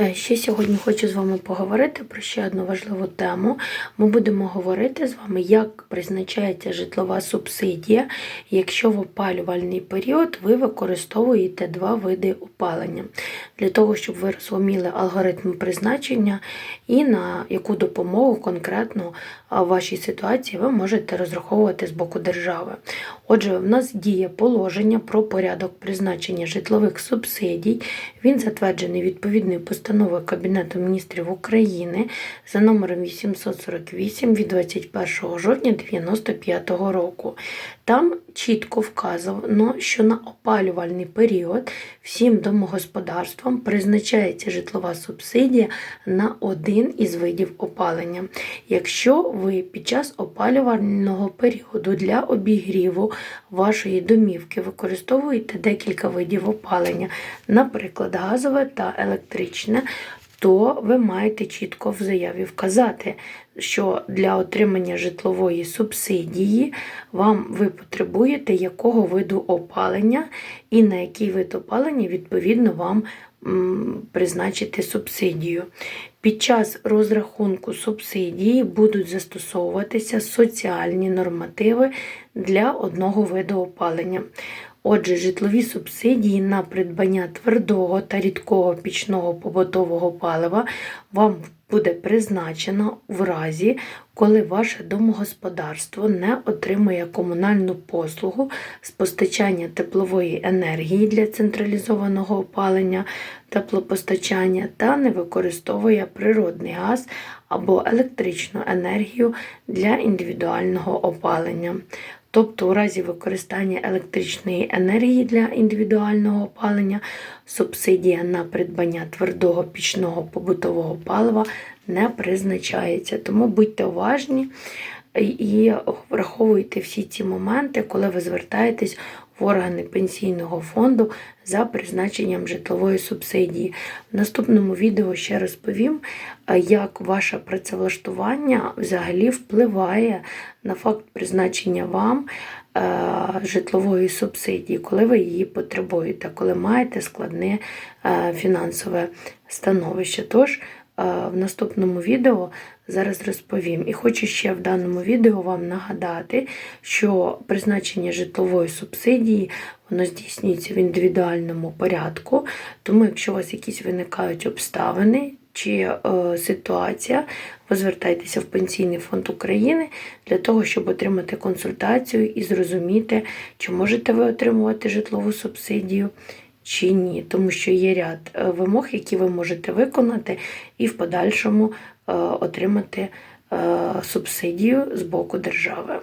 Е, Ще сьогодні хочу з вами поговорити про ще одну важливу тему. Ми будемо говорити з вами, як призначається житлова субсидія, якщо в опалювальний період ви використовуєте два види опалення. Для того, щоб ви розуміли алгоритм призначення і на яку допомогу конкретно в вашій ситуації ви можете розраховувати з боку держави. Отже, в нас діє положення про порядок призначення житлових субсидій. Він затверджений відповідною постановою Кабінету міністрів України за номером 848 від 21 жовтня 1995 року. Там чітко вказано, що на опалювальний період всім домогосподарствам призначається житлова субсидія на один із видів опалення. Якщо ви під час опалювального періоду для обігріву вашої домівки використовуєте декілька видів опалення, наприклад, газове та електричне, то ви маєте чітко в заяві вказати, що для отримання житлової субсидії вам ви потребуєте якого виду опалення і на який вид опалення відповідно вам призначити субсидію. Під час розрахунку субсидії будуть застосовуватися соціальні нормативи для одного виду опалення. Отже, житлові субсидії на придбання твердого та рідкого пічного побутового палива вам буде призначено в разі, коли ваше домогосподарство не отримує комунальну послугу з постачання теплової енергії для централізованого опалення, теплопостачання та не використовує природний газ або електричну енергію для індивідуального опалення. Тобто, у разі використання електричної енергії для індивідуального опалення субсидія на придбання твердого пічного побутового палива не призначається. Тому будьте уважні і враховуйте всі ці моменти, коли ви звертаєтесь в органи пенсійного фонду за призначенням житлової субсидії. В наступному відео ще розповім, е, як ваше працевлаштування взагалі впливає на факт призначення вам е, житлової субсидії, коли ви її потребуєте, коли маєте складне е, фінансове становище. Тож в наступному відео зараз розповім. І хочу ще в даному відео вам нагадати, що призначення житлової субсидії воно здійснюється в індивідуальному порядку. Тому, якщо у вас якісь виникають обставини чи е, ситуація, ви звертайтеся в Пенсійний фонд України для того, щоб отримати консультацію і зрозуміти, чи можете ви отримувати житлову субсидію. Чи ні, тому що є ряд е, вимог, які ви можете виконати, і в подальшому е, отримати е, субсидію з боку держави.